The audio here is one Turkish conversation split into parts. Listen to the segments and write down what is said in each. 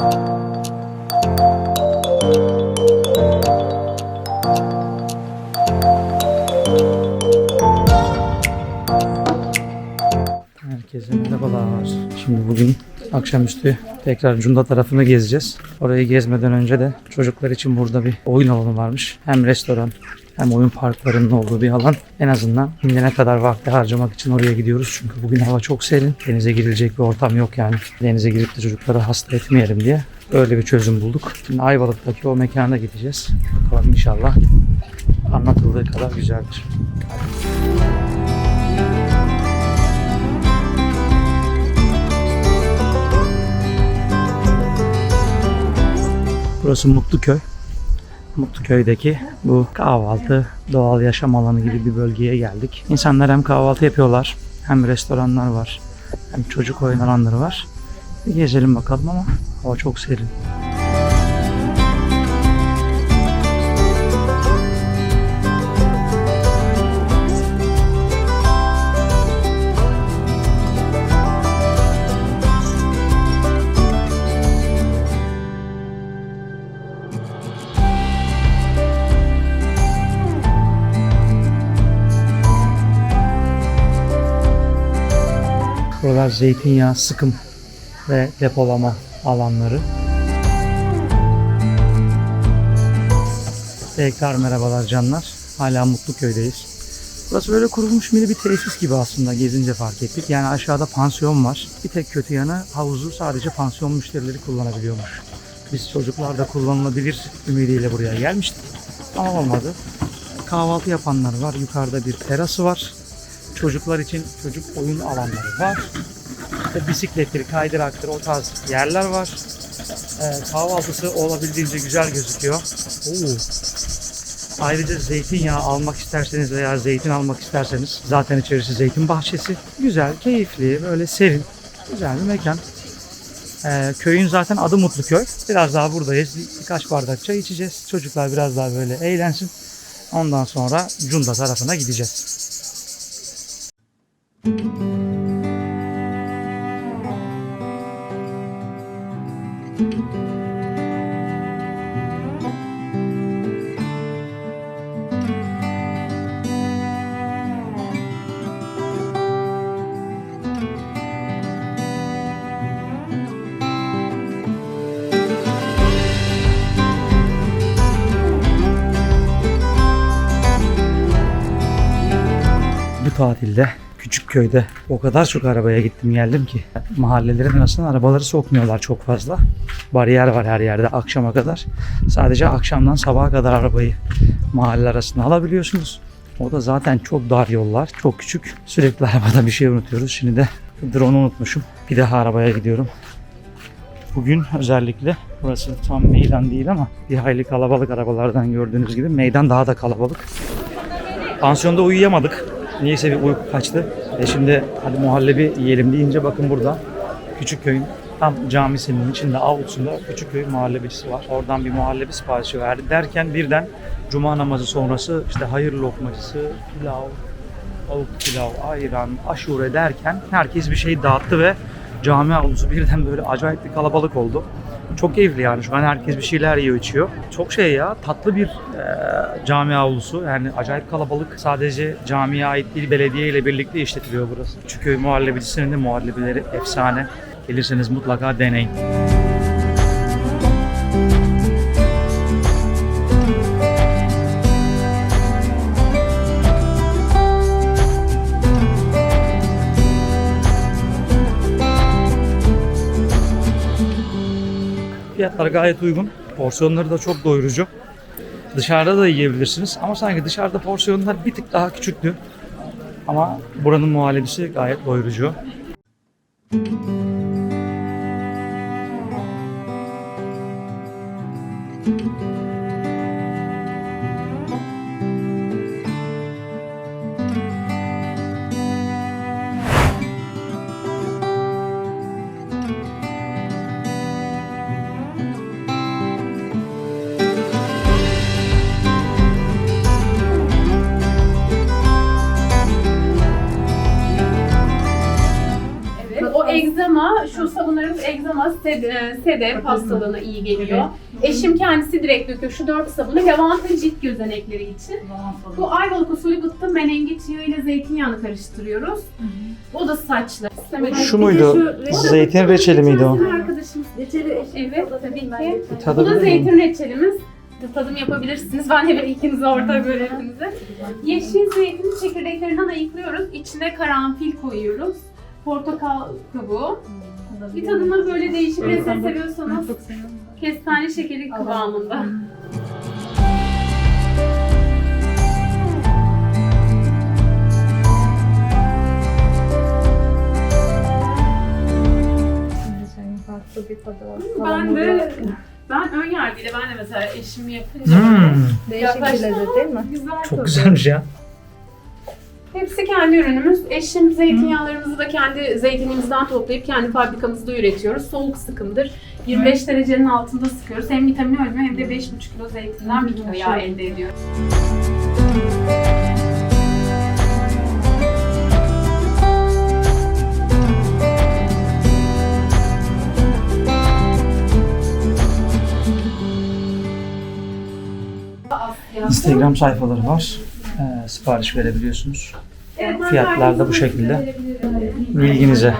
Herkese merhabalar. Şimdi bugün akşamüstü tekrar Cunda tarafını gezeceğiz. Orayı gezmeden önce de çocuklar için burada bir oyun alanı varmış. Hem restoran hem oyun parklarının olduğu bir alan. En azından ne kadar vakti harcamak için oraya gidiyoruz. Çünkü bugün hava çok serin. Denize girilecek bir ortam yok yani. Denize girip de çocukları hasta etmeyelim diye öyle bir çözüm bulduk. Şimdi Ayvalık'taki o mekana gideceğiz. Bakalım inşallah anlatıldığı kadar güzeldir. Burası Mutluköy. Mutluköy'deki bu kahvaltı, doğal yaşam alanı gibi bir bölgeye geldik. İnsanlar hem kahvaltı yapıyorlar, hem restoranlar var, hem çocuk oyun alanları var. Bir gezelim bakalım ama hava çok serin. Buralar zeytinyağı sıkım ve depolama alanları. Tekrar merhabalar canlar. Hala Mutluköy'deyiz. Burası böyle kurulmuş mini bir tesis gibi aslında gezince fark ettik. Yani aşağıda pansiyon var. Bir tek kötü yanı havuzu sadece pansiyon müşterileri kullanabiliyormuş. Biz çocuklar da kullanılabilir ümidiyle buraya gelmiştik. Ama olmadı. Kahvaltı yapanlar var. Yukarıda bir terası var. Çocuklar için çocuk oyun alanları var. İşte bisiklettir, kaydıraktır o tarz yerler var. Ee, kahvaltısı olabildiğince güzel gözüküyor. Oo. Ayrıca zeytinyağı almak isterseniz veya zeytin almak isterseniz zaten içerisi zeytin bahçesi. Güzel, keyifli, böyle serin, güzel bir mekan. Ee, köyün zaten adı Mutluköy. Biraz daha buradayız. Bir- Birkaç bardak çay içeceğiz. Çocuklar biraz daha böyle eğlensin. Ondan sonra Cunda tarafına gideceğiz. Tatilde küçük köyde o kadar çok arabaya gittim geldim ki mahallelerin arasına arabaları sokmuyorlar çok fazla. Bariyer var her yerde akşama kadar. Sadece akşamdan sabaha kadar arabayı mahalle arasına alabiliyorsunuz. O da zaten çok dar yollar, çok küçük. Sürekli arabada bir şey unutuyoruz. Şimdi de drone'u unutmuşum. Bir daha arabaya gidiyorum. Bugün özellikle burası tam meydan değil ama bir hayli kalabalık arabalardan gördüğünüz gibi meydan daha da kalabalık. Pansiyonda uyuyamadık. Niyeyse bir uyku kaçtı. E şimdi hadi muhallebi yiyelim deyince bakın burada Küçükköy'ün tam camisinin içinde avlusunda Küçükköy muhallebicisi var. Oradan bir muhallebi siparişi verdi. Derken birden cuma namazı sonrası işte hayır lokmacısı, pilav, tavuk pilav, ayran, aşure derken herkes bir şey dağıttı ve cami avlusu birden böyle acayip bir kalabalık oldu. Çok keyifli yani şu an herkes bir şeyler yiyor içiyor. Çok şey ya tatlı bir e, cami avlusu yani acayip kalabalık. Sadece camiye ait değil belediye ile birlikte işletiliyor burası. Çünkü muhallebicisinin de muhallebileri efsane. Gelirseniz mutlaka deneyin. Fiyatlar gayet uygun. Porsiyonları da çok doyurucu. Dışarıda da yiyebilirsiniz ama sanki dışarıda porsiyonlar bir tık daha küçüktü. Ama buranın muhallebisi gayet doyurucu. Evet. Egzama, şu sabunlarımız egzama ama sed, e, sedef hastalığına iyi geliyor. Eşim kendisi direkt döküyor şu dört sabunu lavanta cilt gözenekleri için. Bu ayvalık usulü gıttı menengiç yağı ile zeytinyağını karıştırıyoruz. O da saçlı. Şu muydu? Zeytin reçeli miydi o? Arkadaşımız reçeli. Evet tabii ki. Bu da zeytin reçelimiz. Tadım yapabilirsiniz. Ben de ortak böyle hepinize. Yeşil zeytin çekirdeklerinden ayıklıyoruz. İçine karanfil koyuyoruz. Portakal kabuğu. Bir tadına böyle değişik lezzet seviyorsanız kestane şekeri kıvamında. farklı bir tadı var. Ben de ben ön yargıyla ben de mesela eşimi yapınca Hmm, Değişik bir lezzet değil mi? güzel çok güzelmiş ya. Hepsi kendi ürünümüz. Eşim zeytinyağlarımızı da kendi zeytinimizden toplayıp kendi fabrikamızda üretiyoruz. Soğuk sıkımdır. 25 derecenin altında sıkıyoruz. Hem vitamini ölmüyor hem de 5,5 kilo zeytinden 1 kilo yağ elde ediyoruz. Instagram sayfaları var. Ee, sipariş verebiliyorsunuz. Fiyatlar da bu şekilde. Bilginize.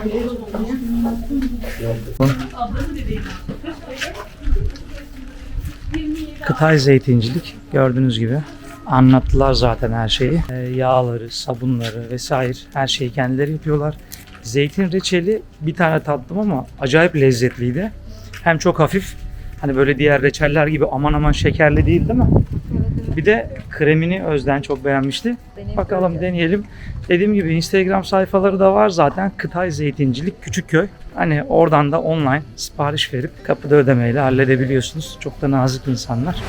Kıtay zeytincilik gördüğünüz gibi. Anlattılar zaten her şeyi. Ee, yağları, sabunları vesaire her şeyi kendileri yapıyorlar. Zeytin reçeli bir tane tattım ama acayip lezzetliydi. Hem çok hafif hani böyle diğer reçeller gibi aman aman şekerli değil değil mi? Bir de kremini Özden çok beğenmişti. Bakalım deneyelim. Dediğim gibi Instagram sayfaları da var zaten. Kıtay Zeytincilik Küçükköy. Hani oradan da online sipariş verip kapıda ödemeyle halledebiliyorsunuz. Çok da nazik insanlar.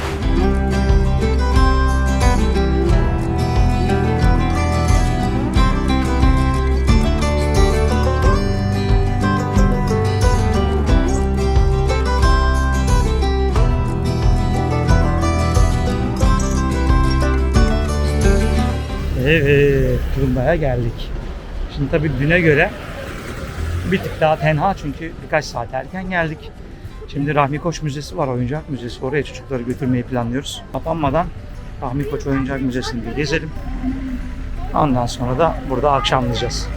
Evet, Tulumba'ya geldik. Şimdi tabii düne göre bir tık daha tenha çünkü birkaç saat erken geldik. Şimdi Rahmi Koç Müzesi var, oyuncak müzesi. Oraya çocukları götürmeyi planlıyoruz. Kapanmadan Rahmi Koç Oyuncak Müzesi'ni bir gezelim. Ondan sonra da burada akşamlayacağız.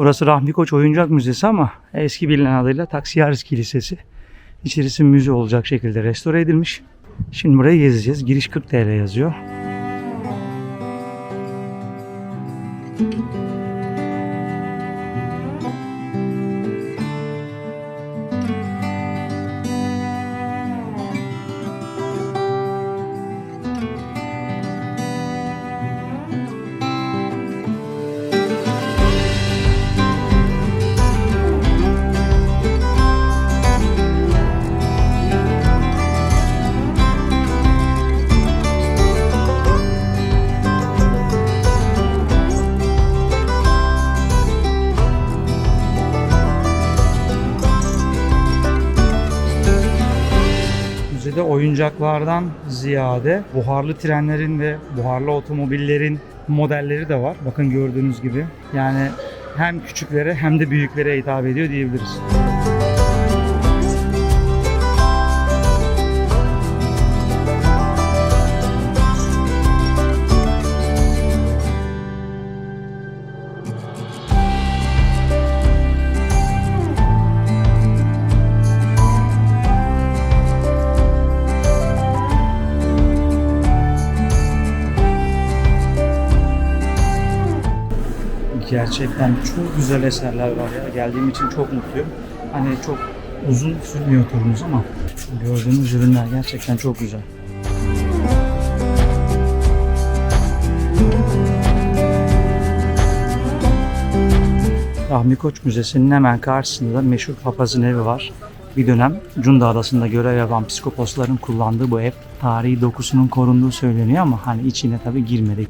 Burası Rahmi Koç Oyuncak Müzesi ama eski bilinen adıyla Taksiyaris Kilisesi. İçerisi müze olacak şekilde restore edilmiş. Şimdi burayı gezeceğiz. Giriş 40 TL yazıyor. Müzede oyuncaklardan ziyade buharlı trenlerin ve buharlı otomobillerin modelleri de var. Bakın gördüğünüz gibi. Yani hem küçüklere hem de büyüklere hitap ediyor diyebiliriz. Gerçekten çok güzel eserler var ya. Geldiğim için çok mutluyum. Hani çok uzun sürmüyor turumuz ama gördüğümüz ürünler gerçekten çok güzel. Rahmi Koç Müzesi'nin hemen karşısında da meşhur papazın evi var. Bir dönem Cunda Adası'nda görev yapan psikoposların kullandığı bu ev tarihi dokusunun korunduğu söyleniyor ama hani içine tabii girmedik.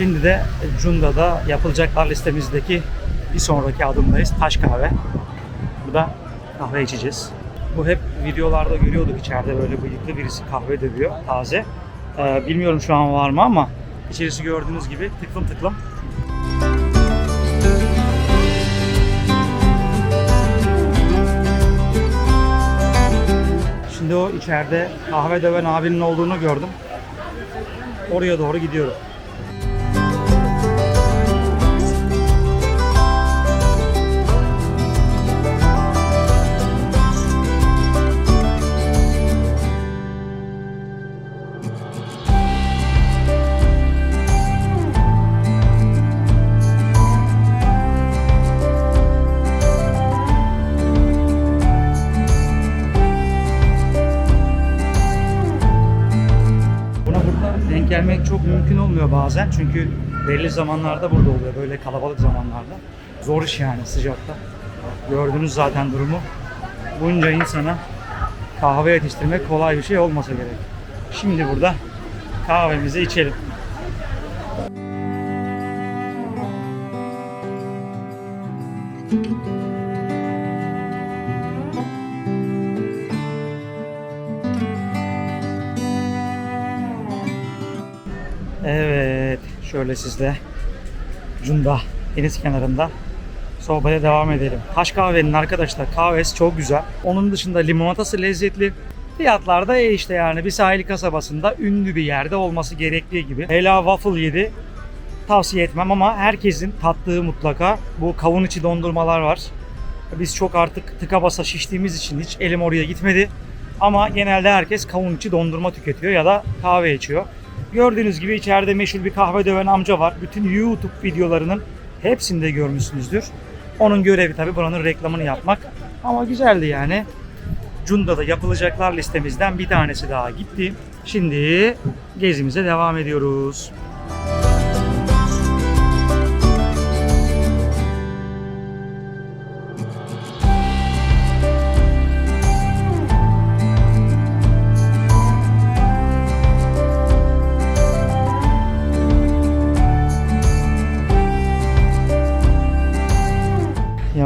Şimdi de Cunda'da yapılacaklar listemizdeki bir sonraki adımdayız. Taş kahve. Burada kahve içeceğiz. Bu hep videolarda görüyorduk içeride böyle bıyıklı birisi kahve dövüyor taze. Ee, bilmiyorum şu an var mı ama içerisi gördüğünüz gibi tıklım tıklım. Şimdi o içeride kahve döven abinin olduğunu gördüm. Oraya doğru gidiyorum. Gelmek çok mümkün olmuyor bazen çünkü belli zamanlarda burada oluyor böyle kalabalık zamanlarda. Zor iş yani sıcakta. Gördünüz zaten durumu. Bunca insana kahve yetiştirmek kolay bir şey olmasa gerek. Şimdi burada kahvemizi içelim. Evet, şöyle sizle Cunda deniz kenarında sohbete devam edelim. Taş kahvenin arkadaşlar kahvesi çok güzel. Onun dışında limonatası lezzetli. Fiyatlar da işte yani bir sahil kasabasında ünlü bir yerde olması gerektiği gibi. Hela waffle yedi. Tavsiye etmem ama herkesin tattığı mutlaka bu kavun içi dondurmalar var. Biz çok artık tıka basa şiştiğimiz için hiç elim oraya gitmedi. Ama genelde herkes kavun içi dondurma tüketiyor ya da kahve içiyor. Gördüğünüz gibi içeride meşhur bir kahve döven amca var. Bütün YouTube videolarının hepsinde görmüşsünüzdür. Onun görevi tabii buranın reklamını yapmak. Ama güzeldi yani. Cunda'da yapılacaklar listemizden bir tanesi daha gitti. Şimdi gezimize devam ediyoruz.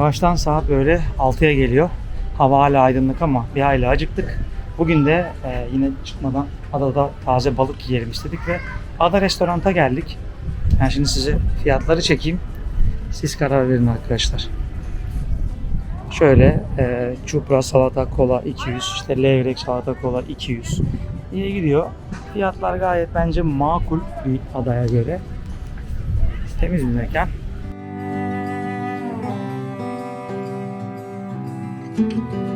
Yavaştan saat böyle 6'ya geliyor. Hava hala aydınlık ama bir hayli acıktık. Bugün de e, yine çıkmadan adada taze balık yiyelim istedik ve ada restoranta geldik. Ben şimdi size fiyatları çekeyim. Siz karar verin arkadaşlar. Şöyle e, çupra salata kola 200, işte levrek salata kola 200. İyi gidiyor. Fiyatlar gayet bence makul bir adaya göre. Temiz bir mekan. Thank you.